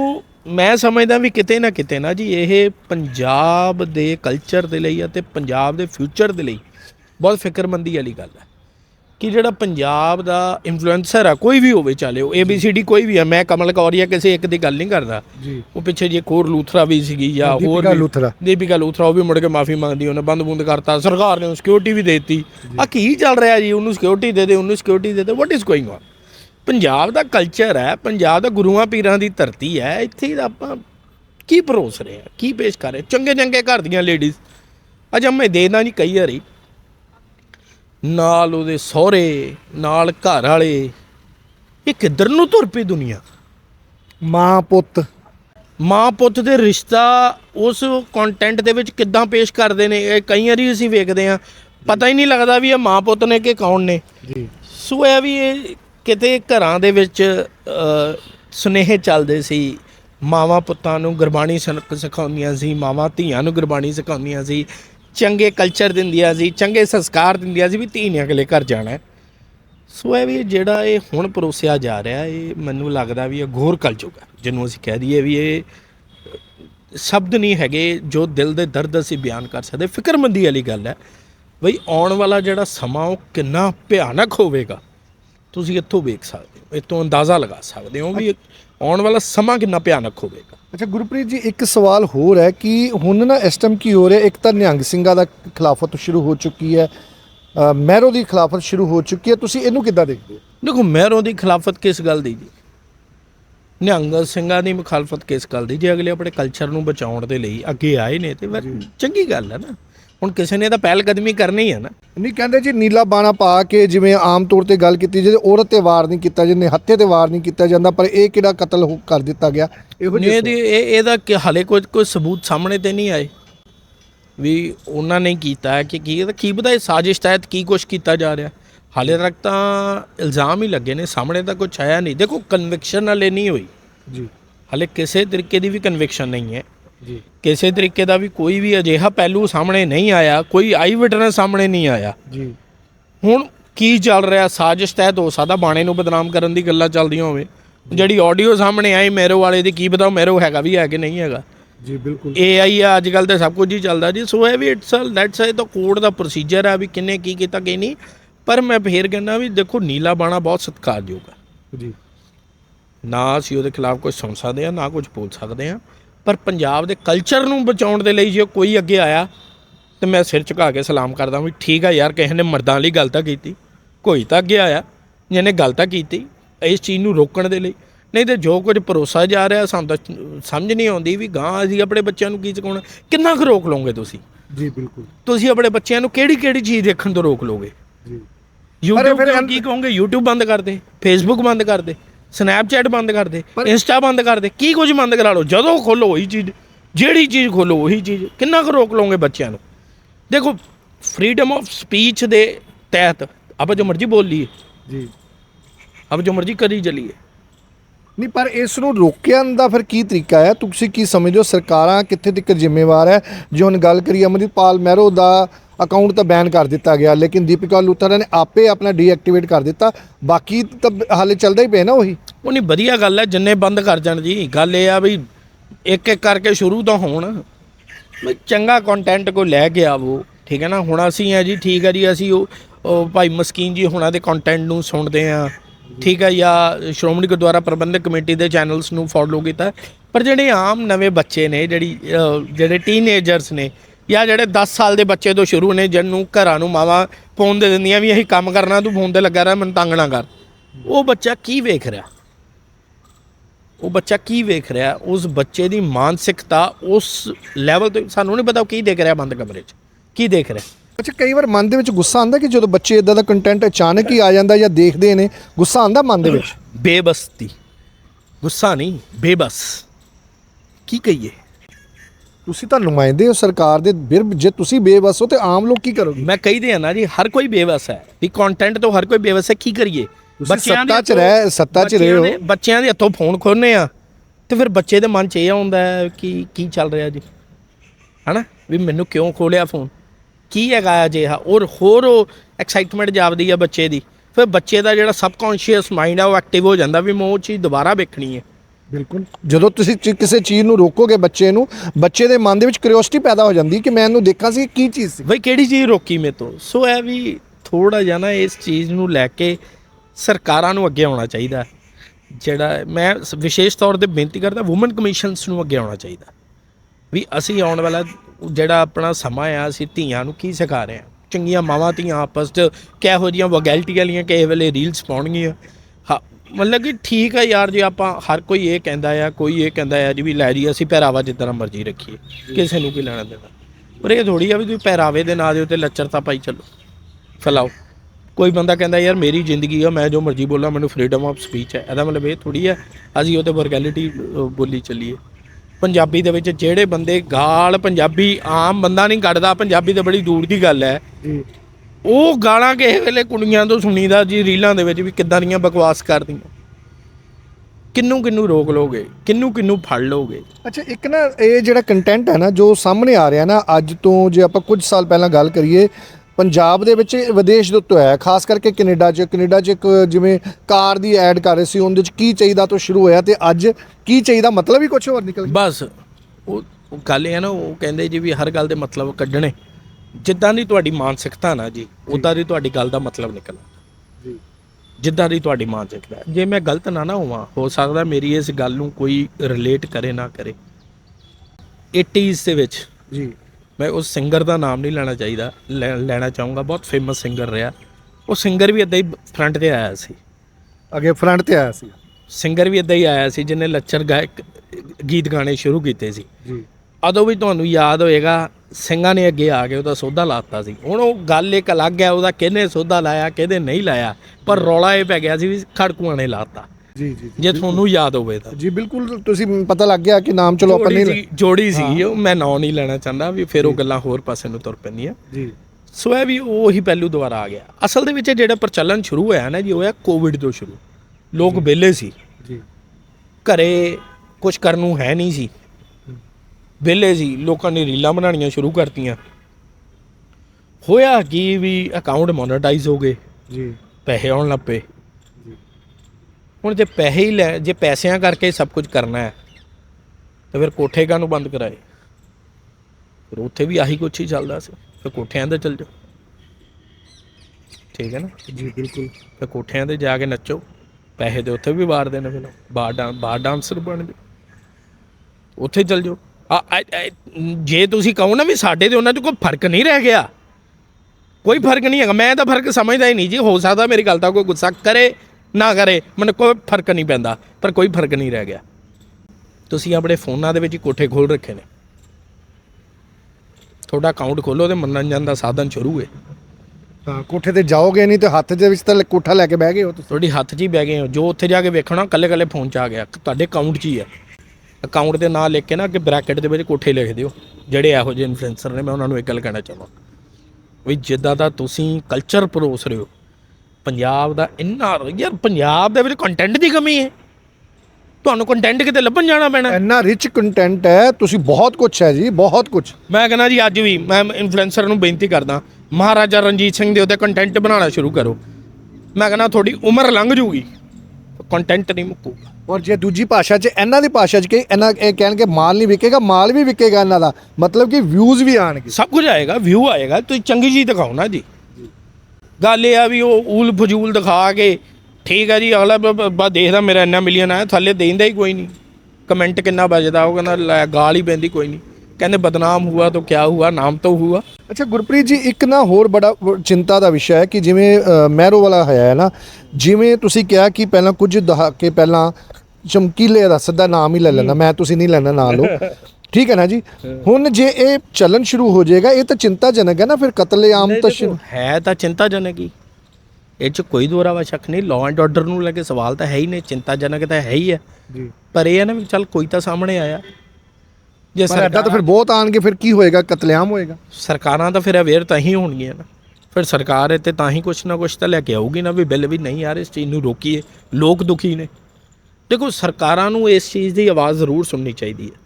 ਮੈਂ ਸਮਝਦਾ ਵੀ ਕਿਤੇ ਨਾ ਕਿਤੇ ਨਾ ਜੀ, ਇਹ ਪੰਜਾਬ ਦੇ ਕਲਚਰ ਦੇ ਲਈ ਅਤੇ ਪੰਜਾਬ ਦੇ ਫਿਊਚਰ ਦੇ ਲਈ ਬਹੁਤ ਫਿਕਰਮੰਦੀ ਵਾਲੀ ਗੱਲ ਹੈ। ਕਿ ਜਿਹੜਾ ਪੰਜਾਬ ਦਾ ਇਨਫਲੂਐਂਸਰ ਆ ਕੋਈ ਵੀ ਹੋਵੇ ਚਾਲੇ ਉਹ ABCD ਕੋਈ ਵੀ ਆ ਮੈਂ ਕਮਲ ਕੌਰੀਆ ਕਿਸੇ ਇੱਕ ਦੀ ਗੱਲ ਨਹੀਂ ਕਰਦਾ। ਜੀ। ਉਹ ਪਿੱਛੇ ਜੇ ਕੋਰ ਲੂਥਰਾ ਵੀ ਸੀਗੀ ਜਾਂ ਹੋਰ ਦੀਪਿਕਾ ਵੀ- ਲੂਥਰਾ। ਦੀਪਿਕਾ ਲੂਥਰਾ ਉਹ ਵੀ ਮੁੜ ਕੇ ਮਾਫੀ ਮੰਗਦੀ ਉਹਨੇ ਬੰਦ ਬੁੰਦ ਕਰਤਾ ਸਰਕਾਰ ਨੇ ਸਿਕਿਉਰਿਟੀ ਵੀ ਦੇਤੀ। ਆ ਕੀ ਚੱਲ ਰਿਹਾ ਜੀ? ਉਹਨੂੰ ਸਿਕਿਉਰਿਟੀ ਦੇ ਦੇ ਉਹਨੂੰ ਸਿਕਿਉਰਿਟੀ ਦੇ ਦੇ what is going on Punjab the culture ਹੈ ਪੰਜਾਬ ਦਾ ਗੁਰੂਆਂ ਪੀਰਾਂ ਦੀ ਧਰਤੀ ਹੈ ਇੱਥੇ ਦਾ ਆਪਾਂ ਕੀ ਪਰੋਸ ਰਹੇ ਆ ਕੀ ਪੇਸ਼ ਕਰ ਰਹੇ ਚੰਗੇ ਚੰਗੇ ਘਰ ਦੀਆਂ ਲੇਡੀਜ਼ ਅਜ ਮੈਂ ਦੇਦਾ ਨਹੀਂ ਕਈ ਵਾਰੀ ਨਾਲ ਉਹਦੇ ਸਹੁਰੇ ਨਾਲ ਘਰ ਵਾਲੇ। ਇਹ ਕਿੱਧਰ ਨੂੰ ਤੁਰ ਪਈ ਦੁਨੀਆ? ਮਾਂ ਪੁੱਤ। ਮਾਂ ਪੁੱਤ ਦੇ ਰਿਸ਼ਤਾ ਉਸ ਕੰਟੈਂਟ ਦੇ ਵਿੱਚ ਕਿੱਦਾਂ ਪੇਸ਼ ਕਰਦੇ ਨੇ? ਇਹ ਕਈ ਵਾਰੀ ਅਸੀਂ ਵੇਖਦੇ ਆ ਪਤਾ ਹੀ ਨਹੀਂ ਲੱਗਦਾ ਵੀ ਇਹ ਮਾਂ ਪੁੱਤ ਨੇ ਕਿ ਕੌਣ ਨੇ। ਜੀ। ਸੋ ਇਹ ਵੀ ਇਹ ਕਿਤੇ ਘਰਾਂ ਦੇ ਵਿੱਚ ਸੁਨੇਹੇ ਚੱਲਦੇ ਸੀ। ਮਾਵਾਂ ਪੁੱਤਾਂ ਨੂੰ ਗੁਰਬਾਣੀ ਸਿਖ- ਸਿਖਾਉਂਦੀਆਂ ਸੀ ਮਾਵਾਂ ਧੀਆਂ ਨੂੰ ਗੁਰਬਾਣੀ ਸਿਖਾਉਂਦੀਆਂ ਸੀ। ਚੰਗੇ ਕਲਚਰ ਦਿੰਦੀਆਂ ਸੀ, ਚੰਗੇ ਸੰਸਕਾਰ ਦਿੰਦੀਆਂ ਸੀ ਵੀ ਧੀ ਨੇ ਅਗਲੇ ਘਰ ਜਾਣਾ ਸੋ ਇਹ ਵੀ ਜਿਹੜਾ ਇਹ ਹੁਣ ਪਰੋਸਿਆ ਜਾ ਰਿਹਾ, ਇਹ ਮੈਨੂੰ ਲੱਗਦਾ ਵੀ ਇਹ ਘੋਰ ਕਲਯੁਗ ਹੈ, ਜਿਹਨੂੰ ਅਸੀਂ ਕਹਿ ਦਈਏ ਵੀ ਇਹ ਸ਼ਬਦ ਨਹੀਂ ਹੈਗੇ ਜੋ ਦਿਲ ਦੇ ਦਰਦ ਅਸੀਂ ਬਿਆਨ ਕਰ ਸਕਦੇ। ਫਿਕਰਮੰਦੀ ਵਾਲੀ ਗੱਲ ਹੈ, ਬਈ ਆਉਣ ਵਾਲਾ ਜਿਹੜਾ ਸਮਾਂ ਉਹ ਕਿੰਨਾ ਭਿਆਨਕ ਹੋਵੇਗਾ, ਤੁਸੀਂ ਇੱਥੋਂ ਵੇਖ ਸਕਦੇ ਹੋ, ਇੱਥੋਂ ਅੰਦਾਜ਼ਾ ਲਗਾ ਸਕਦੇ ਹੋ ਵੀ ਆਉਣ ਵਾਲਾ ਸਮਾਂ ਕਿੰਨਾ ਭਿਆਨਕ ਹੋਵੇਗਾ? ਅੱਛਾ ਗੁਰਪ੍ਰੀਤ ਜੀ ਇੱਕ ਸਵਾਲ ਹੋਰ ਹੈ ਕਿ ਹੁਣ ਨਾ ਇਸ ਟਾਈਮ ਕੀ ਹੋ ਰਿਹਾ? ਇੱਕ ਤਾਂ ਨਿਹੰਗ ਸਿੰਘਾਂ ਦਾ ਖਿਲਾਫਤ ਸ਼ੁਰੂ ਹੋ ਚੁੱਕੀ ਹੈ। ਮਹਿਰੋ ਦੀ ਖਿਲਾਫਤ ਸ਼ੁਰੂ ਹੋ ਚੁੱਕੀ ਹੈ। ਤੁਸੀਂ ਇਹਨੂੰ ਕਿੱਦਾਂ ਦੇਖਦੇ ਹੋ? ਦੇਖੋ ਮਹਿਰੋਂ ਦੀ ਖਿਲਾਫਤ ਕਿਸ ਗੱਲ ਦੀ ਜੀ? ਨਿਹੰਗ ਸਿੰਘਾਂ ਦੀ ਮੁਖਾਲਫਤ ਕਿਸ ਗੱਲ ਦੀ? ਜੇ ਅਗਲੇ ਆਪਣੇ ਕਲਚਰ ਨੂੰ ਬਚਾਉਣ ਦੇ ਲਈ ਅੱਗੇ ਆਏ ਨੇ ਤੇ ਚੰਗੀ ਗੱਲ ਹੈ ਨਾ। ਹੁਣ ਕਿਸੇ ਨੇ ਤਾਂ ਪਹਿਲ ਕਦਮੀ ਕਰਨੀ ਹੈ ਨਾ। ਨਹੀਂ ਕਹਿੰਦੇ ਜੀ ਨੀਲਾ ਬਾਣਾ ਪਾ ਕੇ ਜਿਵੇਂ ਆਮ ਤੌਰ ਤੇ ਗੱਲ ਕੀਤੀ ਜੇ ਔਰਤ ਤੇ ਵਾਰ ਨਹੀਂ ਕੀਤਾ ਜਾਂਦੇ ਹੱਥੇ ਤੇ ਵਾਰ ਨਹੀਂ ਕੀਤਾ ਜਾਂਦਾ ਪਰ ਇਹ ਕਿਹੜਾ ਕਤਲ ਹੋ- ਕਰ ਦਿੱਤਾ ਗਿਆ? ਇਹੋ ਜਿਹੇ ਇਹਦੀ ਇਹ ਇਹਦਾ ਕਿ ਹਾਲੇ ਕੋਈ ਕੋਈ ਸਬੂਤ ਸਾਹਮਣੇ ਤੇ ਨਹੀਂ ਆਏ। ਵੀ ਉਹਨਾਂ ਨੇ ਕੀਤਾ ਕਿ ਕੀ ਇਹਦਾ ਕੀ ਪਤਾ ਇਹ ਸਾਜ਼ਿਸ਼ ਤਹਿਤ ਕੀ ਕੁਛ ਕੀਤਾ ਜਾ ਰਿਹਾ। ਹਾਲੇ ਤੱਕ ਤਾਂ ਇਲਜ਼ਾਮ ਹੀ ਲੱਗੇ ਨੇ ਸਾਹਮਣੇ ਤਾਂ ਕੁਝ ਆਇਆ ਨਹੀਂ। ਦੇਖੋ ਕਨਵਿਕਸ਼ਨ ਵਾਲੇ ਨਹੀਂ ਹੋਈ। ਜੀ। ਹਾਲੇ ਕਿਸੇ ਤਰੀਕੇ ਦੀ ਵੀ ਕਨਵਿਕਸ਼ਨ ਨਹੀਂ ਹੈ। ਜੀ। ਕਿਸੇ ਤਰੀਕੇ ਦਾ ਵੀ ਕੋਈ ਵੀ ਅਜਿਹਾ ਪਹਿਲੂ ਸਾਹਮਣੇ ਨਹੀਂ ਆਇਆ ਕੋਈ ਆਈ ਵਿਟਨੈਸ ਸਾਹਮਣੇ ਨਹੀਂ ਆਇਆ। ਜੀ। ਹੁਣ ਕੀ ਚੱਲ ਰਿਹਾ? ਸਾਜ਼ਿਸ਼ ਤਹਿਤ ਹੋ ਸਕਦਾ ਬਾਣੇ ਨੂੰ ਬਦਨਾਮ ਕਰਨ ਦੀ ਗੱਲਾਂ ਚੱਲਦੀਆਂ ਹੋਵੇ। ਜਿਹੜੀ ਆਡੀਓ ਸਾਹਮਣੇ ਆਈ ਮੈਰੋ ਵਾਲੇ ਦੀ ਕੀ ਪਤਾ ਮੈਰੋ ਹੈਗਾ ਵੀ ਹੈ ਕਿ ਨਹੀਂ ਹੈਗਾ। ਜੀ ਬਿਲਕੁਲ। AI ਆ ਅੱਜ ਕੱਲ ਤੇ ਸਭ ਕੁਝ ਹੀ ਚੱਲਦਾ ਜੀ। ਸੋ ਇਹ ਵੀ ਇਟਸ ਦੈਟਸ ਇਹ ਤਾਂ ਕੋਡ ਦਾ ਪ੍ਰੋਸੀਜਰ ਹੈ ਵੀ ਕਿੰਨੇ ਕੀ ਕੀਤਾ ਕੀ ਨਹੀਂ। ਪਰ ਮੈਂ ਫੇਰ ਕਹਿੰਦਾ ਵੀ ਦੇਖੋ ਨੀਲਾ ਬਾਣਾ ਬਹੁਤ ਸਤਿਕਾਰਯੋਗ ਹੈ ਜੀ। ਨਾ ਅਸੀਂ ਉਹਦੇ ਖਿਲਾਫ ਕੁਝ ਸੁਣ ਸਕਦੇ ਆ ਨਾ ਕੁਝ ਬੋਲ ਸਕਦੇ ਆ ਪਰ ਪੰਜਾਬ ਦੇ ਕਲਚਰ ਨੂੰ ਬਚਾਉਣ ਦੇ ਲਈ ਜੇ ਕੋਈ ਅੱਗੇ ਆਇਆ ਤੇ ਮੈਂ ਸਿਰ ਝੁਕਾ ਕੇ ਸਲਾਮ ਕਰਦਾ ਵੀ ਠੀਕ ਆ ਯਾਰ ਕਿਸੇ ਨੇ ਮਰਦਾਂ ਲਈ ਗੱਲ ਤਾਂ ਕੀਤੀ ਕੋਈ ਤਾਂ ਅੱਗੇ ਆਇਆ ਜਿਹਨੇ ਗੱਲ ਤਾਂ ਕੀਤੀ ਇਸ ਚੀਜ਼ ਨੂੰ ਰੋਕਣ ਦੇ ਲਈ। ਨਹੀਂ ਤੇ ਜੋ ਕੁਝ ਭਰੋਸਾ ਜਾ ਰਿਹਾ ਸਾਨੂੰ ਤਾਂ ਸਮਝ ਨਹੀਂ ਆਉਂਦੀ ਵੀ ਗਾਂ ਅਸੀਂ ਆਪਣੇ ਬੱਚਿਆਂ ਨੂੰ ਕੀ ਸਿਖਾਉਣਾ ਕਿੰਨਾ ਕੁ ਰੋਕ ਲਓਗੇ ਤੁਸੀਂ? ਜੀ ਬਿਲਕੁਲ। ਤੁਸੀਂ ਆਪਣੇ ਬੱਚਿਆਂ ਨੂੰ ਕਿਹੜੀ ਕਿਹੜੀ ਚੀਜ਼ ਦੇਖਣ ਤੋਂ ਰੋਕ ਲਓਗੇ? ਜੀ। YouTube ਕੀ ਕਹੋਗੇ? YouTube ਬੰਦ ਕਰ ਦੇ Facebook ਬੰਦ ਕਰ ਦੇ। Snapchat ਬੰਦ ਕਰ ਦੇ Insta ਬੰਦ ਕਰ ਦੇ ਕੀ ਕੁਝ ਬੰਦ ਕਰਾ ਲਓ? ਜਦੋਂ ਖੋਲੋ ਉਹੀ ਚੀਜ਼ ਜਿਹੜੀ ਚੀਜ਼ ਖੋਲੋ ਉਹੀ ਚੀਜ਼ ਕਿੰਨਾ ਕੁ ਰੋਕ ਲਓਗੇ ਬੱਚਿਆਂ ਨੂੰ? ਦੇਖੋ ਫਰੀडम ਆਫ ਸਪੀਚ ਦੇ ਤਹਿਤ ਆਪਾਂ ਜੋ ਮਰਜ਼ੀ ਬੋਲ ਲਈਏ। ਜੀ। ਆਪਾਂ ਜੋ ਮਰਜ਼ੀ ਕਰੀ ਚਲੀਏ। ਨਹੀਂ ਪਰ ਇਸ ਨੂੰ ਰੋਕਣ ਦਾ ਫਿਰ ਕੀ ਤਰੀਕਾ ਹੈ? ਤੁਸੀਂ ਕੀ ਸਮਝਦੇ ਹੋ? ਸਰਕਾਰਾਂ ਕਿੱਥੇ ਤੱਕ ਜ਼ਿੰਮੇਵਾਰ ਹੈ? ਜੇ ਹੁਣ ਗੱਲ ਕਰੀ ਅਮਰਿਤਪਾਲ ਮਹਿਰੋ ਦਾ ਅਕਾਊਂਟ ਤਾਂ ਬੈਨ ਕਰ ਦਿੱਤਾ ਗਿਆ ਲੇਕਿਨ ਦੀਪਿਕਾ ਲੂਥਰਾ ਨੇ ਆਪੇ ਆਪਣਾ ਡੀਐਕਟੀਵੇਟ ਕਰ ਦਿੱਤਾ। ਬਾਕੀ ਤਾਂ ਹਾਲੇ ਚੱਲਦਾ ਹੀ ਪਿਆ ਨਾ ਉਹੀ। ਉਹ ਨਹੀਂ ਵਧੀਆ ਗੱਲ ਹੈ ਜਿੰਨੇ ਬੰਦ ਕਰ ਜਾਣ ਜੀ। ਗੱਲ ਇਹ ਆ ਵੀ ਇੱਕ ਇੱਕ ਕਰਕੇ ਸ਼ੁਰੂ ਤਾਂ ਹੋਣ। ਚੰਗਾ ਕੰਟੈਂਟ ਕੋ ਲੈ ਕੇ ਆਵੋ ਠੀਕ ਹੈ ਨਾ? ਹੁਣ ਅਸੀਂ ਆ ਜੀ ਠੀਕ ਹੈ ਜੀ ਅਸੀਂ ਉਹ ਉਹ ਭਾਈ ਮਸਕੀਨ ਜੀ ਹੁਣਾਂ ਦੇ ਕੰਟੈਂਟ ਨੂੰ ਸੁਣਦੇ ਆ ਠੀਕ ਹੈ ਜਾਂ ਸ਼੍ਰੋਮਣੀ ਗੁਰਦੁਆਰਾ ਪ੍ਰਬੰਧਕ ਕਮੇਟੀ ਦੇ ਚੈਨਲਸ ਨੂੰ ਫੋਲੋ ਕੀਤਾ। ਪਰ ਜਿਹੜੇ ਆਮ ਨਵੇਂ ਬੱਚੇ ਨੇ ਜਿਹੜੀ ਅਹ, ਜਿਹੜੇ ਟੀਨੇਜਰਸ ਨੇ ਜਾਂ ਜਿਹੜੇ 10 ਸਾਲ ਦੇ ਬੱਚੇ ਤੋਂ ਸ਼ੁਰੂ ਨੇ ਜਿਹਨੂੰ ਘਰਾਂ ਨੂੰ ਮਾਵਾਂ ਫੋਨ ਦੇ ਦਿੰਦੀਆਂ ਵੀ ਅਸੀਂ ਕੰਮ ਕਰਨਾ ਤੂੰ ਫੋਨ ਤੇ ਲੱਗਾ ਰਹਿ ਮੈਨੂੰ ਤੰਗ ਨਾ ਕਰ। ਉਹ ਬੱਚਾ ਕੀ ਵੇਖ ਰਿਹਾ? ਉਹ ਬੱਚਾ ਕੀ ਵੇਖ ਰਿਹਾ? ਉਸ ਬੱਚੇ ਦੀ ਮਾਨਸਿਕਤਾ ਉਸ ਲੈਵਲ ਤੇ ਸਾਨੂੰ ਨਹੀਂ ਪਤਾ ਉਹ ਕੀ ਦੇਖ ਰਿਹਾ ਬੰਦ ਕਮਰੇ 'ਚ। ਕੀ ਦੇਖ ਰਿਹਾ? ਅੱਛਾ ਕਈ ਵਾਰ ਮਨ ਦੇ ਵਿੱਚ ਗੁੱਸਾ ਆਉਂਦਾ ਕਿ ਜਦੋਂ ਬੱਚੇ ਇਦਾਂ ਦਾ ਕੰਟੈਂਟ ਅਚਾਨਕ ਹੀ ਆ ਜਾਂਦਾ ਜਾਂ ਦੇਖਦੇ ਨੇ ਗੁੱਸਾ ਆਉਂਦਾ ਮਨ ਦੇ ਵਿੱਚ? ਬੇਬਸਤੀ। ਗੁੱਸਾ ਨਹੀਂ ਬੇਬਸ। ਕੀ ਕਹੀਏ? ਤੁਸੀਂ ਤਾਂ ਨੁਮਾਇੰਦੇ ਹੋ ਸਰਕਾਰ ਦੇ ਫਿਰ ਜੇ ਤੁਸੀਂ ਬੇਬਸ ਹੋ ਤੇ ਆਮ ਲੋਕ ਕੀ ਕਰੋਗੇ? ਮੈਂ ਕਹੀ ਆ ਨਾ ਜੀ ਹਰ ਕੋਈ ਬੇਬਸ ਹੈ। ਵੀ ਕੰਟੈਂਟ ਤੋਂ ਹਰ ਕੋਈ ਬੇਬਸ ਹੈ ਕੀ ਕਰੀਏ? ਤੁਸੀਂ ਦੇ ਸੱਤਾ 'ਚ ਰਹਿ- ਸੱਤਾ 'ਚ ਰਹੇ ਬੱਚਿਆਂ ਹੋ। ਬੱਚਿਆਂ ਦੇ ਹੱਥੋਂ ਫੋਨ ਖੋਨੇ ਆ। ਤੇ ਫਿਰ ਬੱਚੇ ਦੇ ਮਨ 'ਚ ਇਹ ਆਉਂਦਾ ਹੈ ਕਿ ਕੀ ਚੱਲ ਰਿਹਾ ਜੀ। ਹਨਾ? ਵੀ ਮੈਨੂੰ ਕਿਉਂ ਖੋਲਿਆ ਫੋਨ ਕੀ ਹੈਗਾ ਅਜਿਹਾ? ਔਰ ਹੋਰ ਉਹ ਐਕਸਾਈਟਮੈਂਟ ਜਾਪਦੀ ਆ ਬੱਚੇ ਦੀ। ਫਿਰ ਬੱਚੇ ਦਾ ਜਿਹੜਾ ਸਬਕੌਂਸ਼ੀਅਸ ਮਾਈਂਡ ਆ ਉਹ ਐਕਟਿਵ ਹੋ ਜਾਂਦਾ ਵੀ ਮੈਂ ਉਹ ਚੀਜ਼ ਦੁਬਾਰਾ ਵੇਖਣੀ ਹੈ। ਬਿਲਕੁਲ। ਜਦੋਂ ਤੁਸੀਂ ਚੀ- ਕਿਸੇ ਚੀਜ਼ ਨੂੰ ਰੋਕੋਗੇ ਬੱਚੇ ਨੂੰ, ਬੱਚੇ ਦੇ ਮਨ ਦੇ ਵਿੱਚ ਕਿਉਰਿਓਸਿਟੀ ਪੈਦਾ ਹੋ ਜਾਂਦੀ ਕਿ ਮੈਂ ਇਹਨੂੰ ਦੇਖਾਂ ਸੀ ਕੀ ਚੀਜ਼ ਸੀ। ਬਈ ਕਿਹੜੀ ਚੀਜ਼ ਰੋਕੀ ਮੇ ਤੋਂ? ਸੋ ਇਹ ਵੀ ਥੋੜਾ ਜਿਹਾ ਨਾ ਇਸ ਚੀਜ਼ ਨੂੰ ਲੈ ਕੇ ਸਰਕਾਰਾਂ ਨੂੰ ਅੱਗੇ ਆਉਣਾ ਚਾਹੀਦਾ। ਜਿਹੜਾ ਮੈਂ ਸ- ਵਿਸ਼ੇਸ਼ ਤੌਰ ਤੇ ਬੇਨਤੀ ਕਰਦਾ ਔਮਨ ਕਮਿਸ਼ਨਸ ਨੂੰ ਅੱਗੇ ਆਉਣਾ ਚਾਹੀਦਾ। ਵੀ ਅਸੀਂ ਆਉਣ ਵਾਲਾ ਜਿਹੜਾ ਆਪਣਾ ਸਮਾਂ ਆ, ਅਸੀਂ ਧੀਆਂ ਨੂੰ ਕੀ ਸਿਖਾ ਰਹੇ ਹਾਂ? ਚੰਗੀਆਂ ਮਾਵਾਂ ਧੀਆਂ ਆਪਸ 'ਚ ਕਿਹੋ ਜੀਆਂ ਵਗੈਲਿਟੀ ਵਾਲੀਆਂ ਕਿਸੇ ਵੇਲੇ ਰੀਲਸ ਪਾਉਣਗੀਆਂ। ਹਾਂ ਮਤਲਬ ਕਿ ਠੀਕ ਆ ਯਾਰ, ਜੇ ਆਪਾਂ ਹਰ ਕੋਈ ਇਹ ਕਹਿੰਦਾ ਆ, ਕੋਈ ਇਹ ਕਹਿੰਦਾ ਆ ਜੀ ਵੀ ਲੈ ਜੀ, ਅਸੀਂ ਪਹਿਰਾਵਾ ਜਿੱਦਾਂ ਮਰਜ਼ੀ ਰੱਖੀਏ, ਕਿਸੇ ਨੂੰ ਕੀ ਲੈਣਾ ਦੇਣਾ। ਪਰ ਇਹ ਥੋੜੀ ਆ ਵੀ ਤੁਸੀਂ ਪਹਿਰਾਵੇ ਦੇ ਨਾਂ ਦੇ ਉੱਤੇ ਲੱਚਰਤਾ ਪਾਈ ਚੱਲੋ, ਫੈਲਾਓ। ਕੋਈ ਬੰਦਾ ਕਹਿੰਦਾ, ਯਾਰ ਮੇਰੀ ਜ਼ਿੰਦਗੀ ਆ, ਮੈਂ ਜੋ ਮਰਜ਼ੀ ਬੋਲਾਂ, ਮੈਨੂੰ ਫਰੀडम ਆਫ ਸਪੀਚ ਹੈ ਇਹਦਾ ਮਤਲਬ ਇਹ ਥੋੜੀ ਹੈ ਅਸੀਂ ਉਹ ਤੇ ਵਰਗੈਲਿਟੀ ਬੋਲੀ ਚੱਲੀਏ। ਪੰਜਾਬੀ ਦੇ ਵਿੱਚ ਜਿਹੜੇ ਬੰਦੇ ਗਾਲ ਪੰਜਾਬੀ ਆਮ ਬੰਦਾ ਨਹੀਂ ਕੱਢਦਾ, ਪੰਜਾਬੀ ਤੇ ਬੜੀ ਦੂਰ ਦੀ ਗੱਲ ਹੈ। ਉਹ ਗਾਲਾਂ ਕਿਸੇ ਵੇਲੇ ਕੁੜੀਆਂ ਤੋਂ ਸੁਣੀਦਾ ਜੀ ਰੀਲਾਂ ਦੇ ਵਿੱਚ ਵੀ ਕਿੱਦਾਂ ਦੀਆਂ ਬਕਵਾਸ ਕਰਦੀਆਂ। ਕਿੰਨੂੰ ਕਿੰਨੂੰ ਰੋਕ ਲੋਗੇ? ਕਿੰਨੂੰ ਕਿੰਨੂੰ ਫੜ ਲੋਗੇ? ਅੱਛਾ ਇੱਕ ਨਾ ਇਹ ਜਿਹੜਾ ਕੰਟੈਂਟ ਹੈ ਨਾ ਜੋ ਸਾਹਮਣੇ ਆ ਰਿਹਾ ਨਾ ਅੱਜ ਤੋਂ ਜੇ ਆਪਾਂ ਕੁਝ ਸਾਲ ਪਹਿਲਾਂ ਗੱਲ ਕਰੀਏ ਪੰਜਾਬ ਦੇ ਵਿੱਚ ਵਿਦੇਸ਼ ਦੇ ਉੱਤੇ ਹੋਇਆ ਖਾਸ ਕਰਕੇ ਕੈਨੇਡਾ 'ਚ। ਕੈਨੇਡਾ 'ਚ ਇੱਕ ਜਿਵੇਂ ਕਾਰ ਦੀ ਐਡ ਕਰ ਰਹੇ ਸੀ ਉਹਦੇ 'ਚ ਕੀ ਚਾਹੀਦਾ ਤੋਂ ਸ਼ੁਰੂ ਹੋਇਆ ਤੇ ਅੱਜ ਕੀ ਚਾਹੀਦਾ ਮਤਲਬ ਹੀ ਕੁਝ ਹੋਰ ਨਿਕਲ ਗਿਆ। ਬਸ ਉਹ ਗੱਲ ਇਹ ਹੈ ਨਾ ਉਹ ਕਹਿੰਦੇ ਜੀ ਵੀ ਹਰ ਗੱਲ ਦੇ ਮਤਲਬ ਕੱਢਣੇ। ਜਿੱਦਾਂ ਦੀ ਤੁਹਾਡੀ ਮਾਨਸਿਕਤਾ ਨਾ ਜੀ ਉਦਾਂ ਦੀ ਤੁਹਾਡੀ ਗੱਲ ਦਾ ਮਤਲਬ ਨਿਕਲਣਾ। ਜੀ। ਜਿੱਦਾਂ ਦੀ ਤੁਹਾਡੀ ਮਾਨਸਿਕਤਾ ਹੈ। ਜੇ ਮੈਂ ਗਲਤ ਨਾ ਨਾ ਹੋਵਾਂ ਹੋ ਸਕਦਾ ਮੇਰੀ ਇਸ ਗੱਲ ਨੂੰ ਕੋਈ ਰਿਲੇਟ ਕਰੇ ਨਾ ਕਰੇ। 80s ਦੇ ਵਿੱਚ ਜੀ। ਮੈਂ ਉਸ ਸਿੰਗਰ ਦਾ ਨਾਮ ਨਹੀਂ ਲੈਣਾ ਚਾਹੀਦਾ ਲੈ- ਲੈਣਾ ਚਾਹੂੰਗਾ ਬਹੁਤ ਫੇਮਸ ਸਿੰਗਰ ਰਿਹਾ। ਉਹ ਸਿੰਗਰ ਵੀ ਇਦਾਂ ਹੀ ਫਰੰਟ ਤੇ ਆਇਆ ਸੀ। ਅੱਗੇ ਫਰੰਟ ਤੇ ਆਇਆ ਸੀ। ਸਿੰਗਰ ਵੀ ਇਦਾਂ ਹੀ ਆਇਆ ਸੀ ਜਿਹਨੇ ਲੱਚਰ ਗਾਇਕ ਗੀਤ ਗਾਣੇ ਸ਼ੁਰੂ ਕੀਤੇ ਸੀ। ਜੀ। ਉਦੋਂ ਵੀ ਤੁਹਾਨੂੰ ਯਾਦ ਹੋਏਗਾ ਸਿੰਘਾਂ ਨੇ ਅੱਗੇ ਆ ਕੇ ਉਹਦਾ ਸੋਧਾ ਲਾਤਾ ਸੀ। ਹੁਣ ਉਹ ਗੱਲ ਇੱਕ ਅਲੱਗ ਹੈ ਉਹਦਾ ਕਿਹਨੇ ਸੋਧਾ ਲਾਇਆ ਕਿਹਦੇ ਨਹੀਂ ਲਾਇਆ ਪਰ ਰੌਲਾ ਇਹ ਪੈ ਗਿਆ ਸੀ ਵੀ ਖੜਕੂਆਂ ਨੇ ਲਾਤਾ। ਜੀ ਜੀ ਜੇ ਤੁਹਾਨੂੰ ਯਾਦ ਹੋਵੇ ਤਾਂ। ਜੀ ਬਿਲਕੁਲ ਤੁਸੀਂ ਪਤਾ ਲੱਗ ਗਿਆ ਕਿ ਨਾਮ ਚਲੋ ਆਪਾਂ ਜੋੜੀ ਨਹੀਂ ਸੀ ਜੋੜੀ ਸੀ ਉਹ ਮੈਂ ਨਾਂ ਨਹੀਂ ਲੈਣਾ ਚਾਹੁੰਦਾ ਵੀ ਫਿਰ ਉਹ ਗੱਲਾਂ ਹੋਰ ਪਾਸੇ ਨੂੰ ਤੁਰ ਪੈਂਦੀਆਂ। ਜੀ। ਸੋ ਇਹ ਵੀ ਉਹੀ ਪਹਿਲੂ ਦੁਬਾਰਾ ਆ ਗਿਆ। ਅਸਲ ਦੇ ਵਿੱਚ ਜਿਹੜਾ ਪ੍ਰਚਲਨ ਸ਼ੁਰੂ ਹੋਇਆ ਨਾ ਜੀ ਉਹ ਹੋਇਆ ਕੋਵਿਡ ਤੋਂ ਸ਼ੁਰੂ। ਲੋਕ ਵਿਹਲੇ ਸੀ। ਜੀ। ਘਰੇ ਕੁਝ ਕਰਨ ਨੂੰ ਹੈ ਨਹੀਂ ਸੀ। ਵਿਹਲੇ ਸੀ ਲੋਕਾਂ ਨੇ ਰੀਲਾਂ ਬਣਾਉਣੀਆਂ ਸ਼ੁਰੂ ਕਰਤੀਆਂ। ਹੋਇਆ ਕੀ ਵੀ ਅਕਾਊਂਟ ਮੋਨੇਟਾਈਜ਼ ਹੋ ਗਏ ਜੀ। ਪੈਸੇ ਆਉਣ ਲੱਗ ਪਏ। ਜੀ। ਹੁਣ ਜੇ ਪੈਸੇ ਹੀ ਲੈ ਜੇ ਪੈਸਿਆਂ ਕਰਕੇ ਸਭ ਕੁਝ ਕਰਨਾ ਹੈ ਤਾਂ ਫਿਰ ਕੋਠੇ ਕਾਹਨੂੰ ਬੰਦ ਕਰਾਏ? ਫਿਰ ਉੱਥੇ ਵੀ ਆਹੀ ਕੁਛ ਹੀ ਚੱਲਦਾ ਸੀ ਫਿਰ ਕੋਠਿਆਂ ਤੇ ਚੱਲ ਜਾਓ। ਠੀਕ ਹੈ ਨਾ? ਜੀ ਬਿਲਕੁਲ। ਫਿਰ ਕੋਠਿਆਂ ਤੇ ਜਾ ਕੇ ਨੱਚੋ ਪੈਸੇ ਤੇ ਉੱਥੇ ਵੀ ਵਾਰਦੇ ਨੇ ਫਿਰ ਬਾਹਰ ਡਾਂ ਬਾਹਰ ਡਾਂਸਰ ਬਣ ਜਾਓ। ਉੱਥੇ ਚੱਲ ਜਾਓ। ਆ- ਆ- ਆ- ਜੇ ਤੁਸੀਂ ਕਹੋ ਨਾ ਵੀ ਸਾਡੇ ਤੇ ਉਹਨਾਂ 'ਚ ਕੋਈ ਫ਼ਰਕ ਨਹੀਂ ਰਹਿ ਗਿਆ। ਕੋਈ ਫ਼ਰਕ ਨਹੀਂ ਹੈਗਾ। ਮੈਂ ਤਾਂ ਫ਼ਰਕ ਸਮਝਦਾ ਹੀ ਨਹੀਂ ਜੀ। ਹੋ ਸਕਦਾ ਮੇਰੀ ਗੱਲ ਦਾ ਕੋਈ ਗੁੱਸਾ ਕਰੇ ਨਾ ਕਰੇ। ਮੈਨੂੰ ਕੋਈ ਫ਼ਰਕ ਨਹੀਂ ਪੈਂਦਾ ਪਰ ਕੋਈ ਫ਼ਰਕ ਨਹੀਂ ਰਹਿ ਗਿਆ। ਤੁਸੀਂ ਆਪਣੇ ਫੋਨਾਂ ਦੇ ਵਿੱਚ ਹੀ ਕੋਠੇ ਖੋਲ ਰੱਖੇ ਨੇ। ਤੁਹਾਡਾ ਅਕਾਊਂਟ ਖੋਲੋ ਤੇ ਮਨੋਰੰਜਨ ਦਾ ਸਾਧਨ ਸ਼ੁਰੂ ਹੈ। ਹਾਂ ਕੋਠੇ ਤੇ ਜਾਓਗੇ ਨਹੀਂ ਤੇ ਹੱਥ ਦੇ ਵਿੱਚ ਤਾਂ ਕੋਠਾ ਲੈ ਕੇ ਬਹਿ ਗਏ ਹੋ ਤੁਸੀਂ। ਤੁਹਾਡੀ ਹੱਥ 'ਚ ਹੀ ਬਹਿ ਗਏ ਹੋ। ਜੋ ਉੱਥੇ ਜਾ ਕੇ ਵੇਖਣਾ ਕੱਲੇ ਕੱਲੇ ਫੋਨ 'ਚ ਆ ਗਿਆ। ਤੁਹਾਡੇ ਅਕਾਊਂਟ 'ਚ ਹੀ ਹੈ। ਅਕਾਊਂਟ ਦੇ ਨਾਂ ਲਿਖ ਕੇ ਨਾ ਅੱਗੇ ਬ੍ਰੈਕਟ ਦੇ ਵਿੱਚ ਕੋਠੇ ਲਿਖ ਦਿਓ। ਜਿਹੜੇ ਇਹੋ ਜਿਹੇ ਇਨਫਲੂਐਂਸਰ ਨੇ ਮੈਂ ਉਹਨਾਂ ਨੂੰ ਇੱਕ ਗੱਲ ਕਹਿਣਾ ਚਾਹਾਂ ਵੀ ਜਿੱਦਾਂ ਦਾ ਤੁਸੀਂ ਕਲਚਰ ਪਰੋਸ ਰਹੇ ਹੋ ਪੰਜਾਬ ਦਾ ਇੰਨਾ ਯਾਰ ਪੰਜਾਬ ਦੇ ਵਿੱਚ ਕੰਟੈਂਟ ਦੀ ਕਮੀ ਹੈ। ਤੁਹਾਨੂੰ ਕੰਟੈਂਟ ਕਿਤੇ ਲੱਭਣ ਜਾਣਾ ਪੈਣਾ? ਇੰਨਾ ਰਿਚ ਕੰਟੈਂਟ ਹੈ ਤੁਸੀਂ ਬਹੁਤ ਕੁਝ ਹੈ ਜੀ ਬਹੁਤ ਕੁਝ ਮੈਂ ਕਹਿੰਦਾ ਜੀ ਅੱਜ ਵੀ ਮੈਂ ਇਨਫਲੂਐਂਸਰ ਨੂੰ ਬੇਨਤੀ ਕਰਦਾ ਮਹਾਰਾਜਾ ਰਣਜੀਤ ਸਿੰਘ ਦੇ ਉੱਤੇ ਕੰਟੈਂਟ ਬਣਾਉਣਾ ਸ਼ੁਰੂ ਕਰੋ। ਮੈਂ ਕਹਿੰਦਾ ਤੁਹਾਡੀ ਉਮਰ ਲੰਘ ਜੂਗੀ ਕੰਟੈਂਟ ਨਹੀਂ ਮੁੱਕੂਗਾ। ਔਰ ਜੇ ਦੂਜੀ ਭਾਸ਼ਾ 'ਚ ਇਹਨਾਂ ਦੀ ਭਾਸ਼ਾ 'ਚ ਕਿ ਇਹਨਾਂ ਇਹ ਕਹਿਣਗੇ ਮਾਲ ਨਹੀਂ ਵਿਕੇਗਾ ਮਾਲ ਵੀ ਵਿਕੇਗਾ ਇਹਨਾਂ ਦਾ। ਮਤਲਬ ਕਿ ਵਿਊਜ਼ ਵੀ ਆਣਗੇ ਸਭ ਕੁਝ ਆਏਗਾ ਵਿਊ ਆਏਗਾ ਤੁਸੀਂ ਚੰਗੀ ਚੀਜ਼ ਦਿਖਾਓ ਨਾ ਜੀ। ਗੱਲ ਇਹ ਆ ਵੀ ਉਹ ਊਲ ਫਜੂਲ ਦਿਖਾ ਕੇ ਠੀਕ ਹੈ ਜੀ ਅਗਲਾ ਬ- ਦੇਖਦਾ ਮੇਰਾ ਇੰਨਾ ਮਿਲੀਅਨ ਆਇਆ ਥੱਲੇ ਦੇਂਦਾ ਹੀ ਕੋਈ ਨਹੀਂ। ਕਮੈਂਟ ਕਿੰਨਾ ਵੱਜਦਾ ਉਹ ਕਹਿੰਦਾ ਲੈ ਗਾਲ ਹੀ ਪੈਂਦੀ ਕੋਈ ਨਹੀਂ। ਕਹਿੰਦੇ ਬਦਨਾਮ ਹੁਆ ਤਾਂ ਕਿਆ ਹੁਆ ਨਾਮ ਤਾਂ ਹੁਆ। ਅੱਛਾ ਗੁਰਪ੍ਰੀਤ ਜੀ ਇੱਕ ਨਾ ਹੋਰ ਬੜਾ ਚਿੰਤਾ ਦਾ ਵਿਸ਼ਾ ਹੈ ਕਿ ਜਿਵੇਂ ਅ, ਮਹਿਰੋ ਵਾਲਾ ਹੈ ਹੈ ਨਾ ਜਿਵੇਂ ਤੁਸੀਂ ਕਿਹਾ ਕਿ ਪਹਿਲਾਂ ਕੁਝ ਦਹਾਕੇ ਪਹਿਲਾਂ ਚਮਕੀਲੇ ਦਾ ਸਿੱਧਾ ਨਾਮ ਹੀ ਲੈ ਲੈਣਾ ਮੈਂ ਤੁਸੀਂ ਨਹੀਂ ਲੈਣਾ ਨਾਂ ਲਓ ਠੀਕ ਹੈ ਨਾ ਜੀ? ਹੁਣ ਜੇ ਇਹ ਚੱਲਣ ਸ਼ੁਰੂ ਹੋ ਜਾਏਗਾ ਇਹ ਤਾਂ ਚਿੰਤਾਜਨਕ ਹੈ ਨਾ ਫਿਰ ਕਤਲੇਆਮ ਤਾਂ ਸ਼ੁਰੂ ਹੈ ਤਾਂ ਚਿੰਤਾਜਨਕ ਹੀ। ਇਹ ਚ ਕੋਈ ਦੋਰਾਵਾ ਸ਼ੱਕ ਨਹੀਂ ਲਾਅ ਐਂਡ ਆਰਡਰ ਨੂੰ ਲੈ ਕੇ ਸਵਾਲ ਤਾਂ ਹੈ ਹੀ ਨੇ ਚਿੰਤਾਜਨਕ ਤਾਂ ਹੈ ਹੀ ਹੈ। ਜੀ। ਪਰ ਇਹ ਹੈ ਨਾ ਵੀ ਚੱਲ ਕੋਈ ਤਾਂ ਸਾਹਮਣੇ ਆਇਆ। ਜੇ ਐਡਾ ਤਾਂ ਸਰਕਾਰ ਫਿਰ ਬਹੁਤ ਆਣਗੇ ਫਿਰ ਕੀ ਹੋਏਗਾ ਕਤਲੇਆਮ ਹੋਏਗਾ? ਸਰਕਾਰਾਂ ਤਾਂ ਫਿਰ ਅਵੇਅਰ ਤਾਂ ਹੀ ਹੋਣਗੀਆਂ ਨਾ। ਫਿਰ ਸਰਕਾਰ ਇੱਥੇ ਤਾਂ ਹੀ ਕੁਛ ਨਾ ਕੁਛ ਤਾਂ ਲੈ ਕੇ ਆਊਗੀ ਨਾ ਵੀ ਬਿੱਲ ਵੀ ਨਹੀਂ ਯਾਰ ਇਸ ਚੀਜ਼ ਨੂੰ ਰੋਕੀਏ। ਲੋਕ ਦੁਖੀ ਨੇ। ਦੇਖੋ ਸਰਕਾਰਾਂ ਨੂੰ ਇਸ ਚੀਜ਼ ਦੀ ਆਵਾਜ਼ ਜ਼ਰੂਰ ਸੁਣਨੀ ਚਾਹੀਦੀ ਹੈ।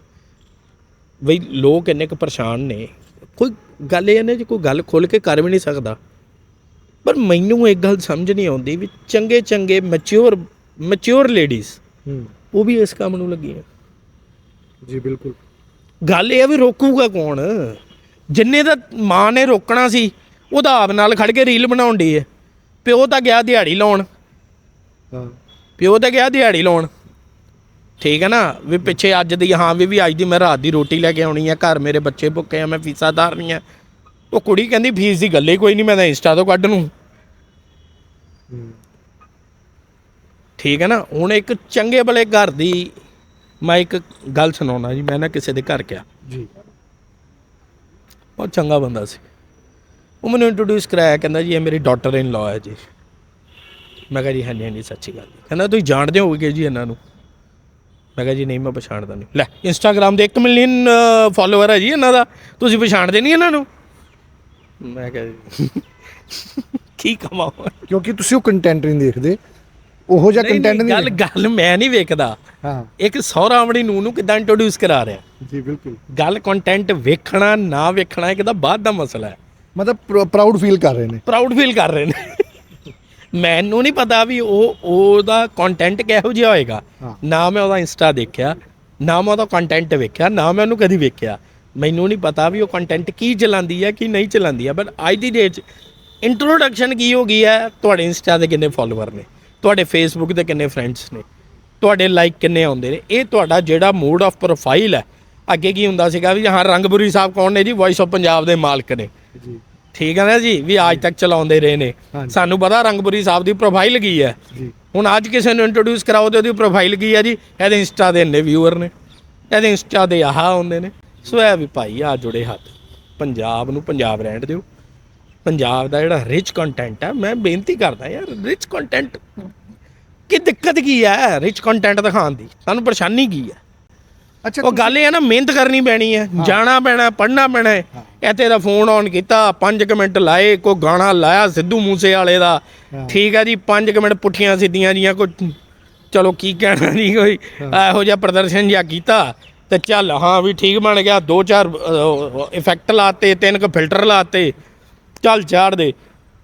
ਬਈ ਲੋਕ ਇੰਨੇ ਕੁ ਪਰੇਸ਼ਾਨ ਨੇ। ਕੋਈ ਗੱਲ ਇਹ ਨੇ ਜੇ ਕੋਈ ਗੱਲ ਖੁੱਲ ਕੇ ਕਰ ਵੀ ਨਹੀਂ ਸਕਦਾ। ਪਰ ਮੈਨੂੰ ਇੱਕ ਗੱਲ ਸਮਝ ਨਹੀਂ ਆਉਂਦੀ ਵੀ ਚੰਗੇ ਚੰਗੇ ਮੈਚੁਰ ਮੈਚੁਰ ਲੇਡੀਜ਼ ਉਹ ਵੀ ਇਸ ਕੰਮ ਨੂੰ ਲੱਗੀਆਂ ਜੀ ਬਿਲਕੁਲ। ਗੱਲ ਇਹ ਆ ਵੀ ਰੋਕੂਗਾ ਕੌਣ? ਜਿੰਨੇ ਦਾ ਮਾਂ ਨੇ ਰੋਕਣਾ ਸੀ ਉਹਦਾ ਆਪ ਨਾਲ ਖੜ ਕੇ ਰੀਲ ਬਣਾਉਣ ਦੀ ਹੈ। ਪਿਓ ਤਾਂ ਗਿਆ ਦਿਹਾੜੀ ਲਾਉਣ। ਹਾਂ। ਪਿਓ ਤਾਂ ਗਿਆ ਦਿਹਾੜੀ ਲਾਉਣ। ਠੀਕ ਹੈ ਨਾ? ਵੀ ਪਿੱਛੇ ਅੱਜ ਦੀ ਹਾਂ ਵੀ ਵੀ ਅੱਜ ਦੀ ਮੈਂ ਰਾਤ ਦੀ ਰੋਟੀ ਲੈ ਕੇ ਆਉਣੀ ਆ ਘਰ ਮੇਰੇ ਬੱਚੇ ਭੁੱਖੇ ਆ ਮੈਂ ਫੀਸਾਂ ਧਾਰਨੀਆਂ। ਉਹ ਕੁੜੀ ਕਹਿੰਦੀ ਫੀਸ ਦੀ ਗੱਲ ਹੀ ਕੋਈ ਨਹੀਂ ਮੈਂ ਤਾਂ ਇੰਸਟਾ ਤੋਂ ਕੱਢ ਨੂੰ ਠੀਕ ਹੈ ਨਾ? ਹੁਣ ਇੱਕ ਚੰਗੇ ਭਲੇ ਘਰ ਦੀ ਮੈਂ ਇੱਕ ਗੱਲ ਸੁਣਾਉਣਾ ਜੀ ਮੈਂ ਨਾ ਕਿਸੇ ਦੇ ਘਰ ਗਿਆ ਜੀ। ਬਹੁਤ ਚੰਗਾ ਬੰਦਾ ਸੀ। ਉਹ ਮੈਨੂੰ ਇੰਟਰੋਡਿਊਸ ਕਰਾਇਆ ਕਹਿੰਦਾ ਜੀ ਇਹ ਮੇਰੀ ਡਾਟਰ ਇਨ ਲਾਅ ਹੈ ਜੀ। ਮੈਂ ਕਿਹਾ ਜੀ ਹਾਂਜੀ ਹਾਂਜੀ ਸੱਚੀ ਗੱਲ ਹੈ ਕਹਿੰਦਾ ਤੁਸੀਂ ਜਾਣਦੇ ਹੋਗੇ ਜੀ ਇਹਨਾਂ ਨੂੰ। ਮੈਂ ਕਿਹਾ ਜੀ ਨਹੀਂ ਮੈਂ ਪਛਾਣਦਾ ਨਹੀਂ। ਲੈ ਇੰਸਟਾਗ੍ਰam ਦੇ 1 ਮਿਲੀਅਨ ਫਾਲੋਅਰ ਹੈ ਜੀ ਇਹਨਾਂ ਦਾ। ਤੁਸੀਂ ਪਛਾਣਦੇ ਨਹੀਂ ਇਹਨਾਂ ਨੂੰ? ਮੈਂ ਕਿਹਾ ਜੀ (laughs) ਕੀ ਕਮਾਵਾਂ? ਕਿਉਂਕਿ ਤੁਸੀਂ ਉਹ ਕੰਟੈਂਟ ਨਹੀਂ ਦੇਖਦੇ। ਉਹੋ ਜਿਹਾ ਕੰਟੈਂਟ ਨਹੀਂ, ਗੱਲ ਗੱਲ ਮੈਂ ਨਹੀਂ ਵੇਖਦਾ। ਹਾਂ। ਇੱਕ ਸਹੁਰਾ ਆਪਣੀ ਨੂੰ ਨੂੰ ਕਿਦਾਂ ਇੰਟਰੋਡਿਊਸ ਕਰਾ ਰਿਹਾ। ਜੀ ਬਿਲਕੁਲ। ਗੱਲ ਕੰਟੈਂਟ ਵੇਖਣਾ ਨਾ ਵੇਖਣਾ ਇਹ ਕਿਦਾ ਬਾਅਦ ਦਾ ਮਸਲਾ ਹੈ। ਮਤਲਬ ਪ੍ਰਾਊਡ ਫੀਲ ਕਰ ਰਹੇ ਨੇ। ਪ੍ਰਾਊਡ ਫੀਲ ਕਰ ਰਹੇ ਨੇ। ਮੈਨੂੰ ਨਹੀਂ ਪਤਾ ਵੀ ਉਹ ਉਹਦਾ ਕੰਟੈਂਟ ਕਿਹੋ ਜਿਹਾ ਹੋਏਗਾ। ਨਾ ਮੈਂ ਉਹਦਾ ਇੰਸਟਾ ਦੇਖਿਆ ਨਾ ਮੈਂ ਉਹਦਾ ਕੰਟੈਂਟ ਵੇਖਿਆ ਨਾ ਮੈਂ ਉਹਨੂੰ ਕਦੀ ਵੇਖਿਆ। ਮੈਨੂੰ ਨਹੀਂ ਪਤਾ ਵੀ ਉਹ ਕੰਟੈਂਟ ਕੀ ਚਲਾਉਂਦੀ ਹੈ ਕੀ ਨਹੀਂ ਚਲਾਉਂਦੀ ਹੈ ਬਟ ਅੱਜ ਦੀ ਡੇਟ 'ਚ ਇੰਟਰੋਡਕਸ਼ਨ ਕੀ ਹੋ ਗਈ ਹੈ ਤੁਹਾਡੇ ਇੰਸਟਾ ਦੇ ਕਿੰਨੇ ਫਾਲੋਅਰ ਨੇ? ਤੁਹਾਡੇ ਫੇਸਬੁੱਕ ਤੇ ਕਿੰਨੇ ਫਰੈਂਡਸ ਨੇ? ਤੁਹਾਡੇ ਲਾਈਕ ਕਿੰਨੇ ਆਉਂਦੇ ਨੇ? ਇਹ ਤੁਹਾਡਾ ਜਿਹੜਾ ਮੋਡ ਆਫ ਪ੍ਰੋਫਾਈਲ ਹੈ ਅੱਗੇ ਕੀ ਹੁੰਦਾ ਸੀਗਾ ਵੀ ਹਾਂ ਰੰਗਪੁਰੀ ਸਾਹਿਬ ਕੌਣ ਨੇ ਜੀ? ਵੌਇਸ ਆਫ ਪੰਜਾਬ ਦੇ ਮਾਲਕ ਨੇ। ਜੀ। ਠੀਕ ਹੈ ਨਾ ਜੀ? ਵੀ ਅੱਜ ਤੱਕ ਚਲਾਉਂਦੇ ਰਹੇ ਨੇ। ਸਾਨੂੰ ਪਤਾ ਰੰਗਪੁਰੀ ਸਾਹਿਬ ਦੀ ਪ੍ਰੋਫਾਈਲ ਕੀ ਹੈ। ਹੁਣ ਅੱਜ ਕਿਸੇ ਨੂੰ ਇੰਟਰੋਡਿਊਸ ਕਰਾਓ ਤੇ ਉਹਦੀ ਪ੍ਰੋਫਾਈਲ ਕੀ ਹੈ ਜੀ? ਇਹਦੇ ਇੰਸਟਾ ਦੇ ਇੰਨੇ ਵਿਊਅਰ ਨੇ। ਇਹਦੇ ਇੰਸਟਾ ਦੇ ਆਹ ਹੁੰਦੇ ਨੇ। ਸੋ ਇਹ ਵੀ ਭਾਈ ਆ ਜੁੜੇ ਹੱਥ। ਪੰਜਾਬ ਨੂੰ ਪੰਜਾਬ ਰਹਿਣ ਦਿਓ। ਪੰਜਾਬ ਦਾ ਜਿਹੜਾ ਰਿਚ ਕੰਟੈਂਟ ਹੈ ਮੈਂ ਬੇਨਤੀ ਕਰਦਾ ਯਾਰ ਰਿਚ ਕੰਟੈਂਟ ਕੀ ਦਿੱਕਤ ਕੀ ਹੈ? ਰਿਚ ਕੰਟੈਂਟ ਦਿਖਾਉਣ ਦੀ। ਸਾਨੂੰ ਪਰੇਸ਼ਾਨੀ ਕੀ ਹੈ? ਅੱਛਾ ਉਹ ਗੱਲ ਇਹ ਹੈ ਨਾ ਮਿਹਨਤ ਕਰਨੀ ਪੈਣੀ ਹੈ ਜਾਣਾ ਪੈਣਾ ਪੜ੍ਹਨਾ ਪੈਣਾ ਹੈ। ਇੱਥੇ ਦਾ ਫੋਨ ਆਨ ਕੀਤਾ 5 ਮਿੰਟ ਲਾਏ ਕੋਈ ਗਾਣਾ ਲਾਇਆ ਸਿੱਧੂ ਮੂਸੇ ਵਾਲੇ ਦਾ। ਠੀਕ ਹੈ ਜੀ 5 ਮਿੰਟ ਪੁੱਠੀਆਂ ਸਿੱਧੀਆਂ ਜੀਆਂ ਕੋਈ ਚਲੋ ਕੀ ਕਹਿਣਾ ਨਹੀਂ ਕੋਈ। ਇਹੋ ਜਿਹਾ ਪ੍ਰਦਰਸ਼ਨ ਜਿਹਾ ਕੀਤਾ ਤੇ ਚੱਲ ਹਾਂ ਵੀ ਠੀਕ ਬਣ ਗਿਆ ਦੋ ਚਾਰ ਇਫੈਕਟ ਲਾਤੇ ਤਿੰਨ ਕੁ ਫਿਲਟਰ ਲਾਤੇ ਚੱਲ ਚਾੜ ਦੇ।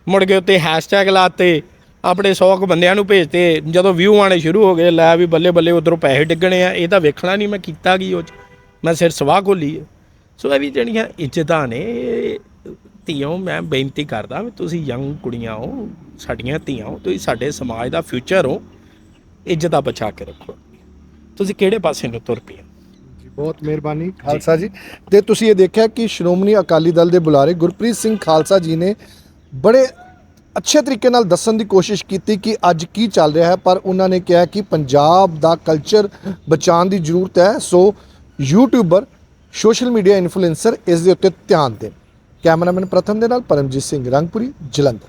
ਮੁੜ ਕੇ ਉੱਤੇ ਹੈਸ਼ਟੈਗ ਲਾਤੇ। ਆਪਣੇ 100 ਕੁ ਬੰਦਿਆਂ ਨੂੰ ਭੇਜਤੇ ਜਦੋਂ ਵਿਊ ਆਣੇ ਸ਼ੁਰੂ ਹੋ ਗਏ ਲੈ ਵੀ ਬੱਲੇ ਬੱਲੇ ਉਧਰੋਂ ਪੈਸੇ ਡਿੱਗਣੇ ਆ ਇਹ ਤਾਂ ਵੇਖਣਾ ਨਹੀਂ ਮੈਂ ਕੀਤਾ ਕੀ ਉਹ 'ਚ। ਮੈਂ ਸਿਰ ਸਵਾਹ ਖੋਲੀ ਹੈ ਸੋ ਇਹ ਵੀ ਜਿਹੜੀਆਂ ਇੱਜ਼ਤਾਂ ਨੇ ਧੀਓ ਮੈਂ ਬੇਨਤੀ ਕਰਦਾ ਵੀ ਤੁਸੀਂ ਯੰਗ ਕੁੜੀਆਂ ਹੋ ਸਾਡੀਆਂ ਧੀਆਂ ਹੋ ਤੁਸੀਂ ਸਾਡੇ ਸਮਾਜ ਦਾ ਫਿਊਚਰ ਹੋ ਇੱਜ਼ਤਾਂ ਬਚਾ ਕੇ ਰੱਖੋ। ਤੁਸੀਂ ਕਿਹੜੇ ਪਾਸੇ ਨੂੰ ਤੁਰ ਪਏ ਬਹੁਤ ਮਿਹਰਬਾਨੀ ਖਾਲਸਾ ਜੀ। ਤੇ ਤੁਸੀਂ ਇਹ ਦੇਖਿਆ ਕਿ ਸ਼੍ਰੋਮਣੀ ਅਕਾਲੀ ਦਲ ਦੇ ਬੁਲਾਰੇ ਗੁਰਪ੍ਰੀਤ ਸਿੰਘ ਖਾਲਸਾ ਜੀ ਨੇ ਬੜੇ ਅੱਛੇ ਤਰੀਕੇ ਨਾਲ ਦੱਸਣ ਦੀ ਕੋਸ਼ਿਸ਼ ਕੀਤੀ ਕਿ ਅੱਜ ਕੀ ਚੱਲ ਰਿਹਾ ਹੈ, ਪਰ ਉਹਨਾਂ ਨੇ ਕਿਹਾ ਕਿ ਪੰਜਾਬ ਦਾ ਕਲਚਰ ਬਚਾਉਣ ਦੀ ਜ਼ਰੂਰਤ ਹੈ। So YouTuber social media influencer ਇਸ ਦੇ ਉੱਤੇ ਧਿਆਨ ਦੇਣ। ਕੈਮਰਾਮੈਨ ਪ੍ਰਥਮ ਦੇ ਨਾਲ ਪਰਮਜੀਤ ਸਿੰਘ ਰੰਗਪੁਰੀ, ਜਲੰਧਰ।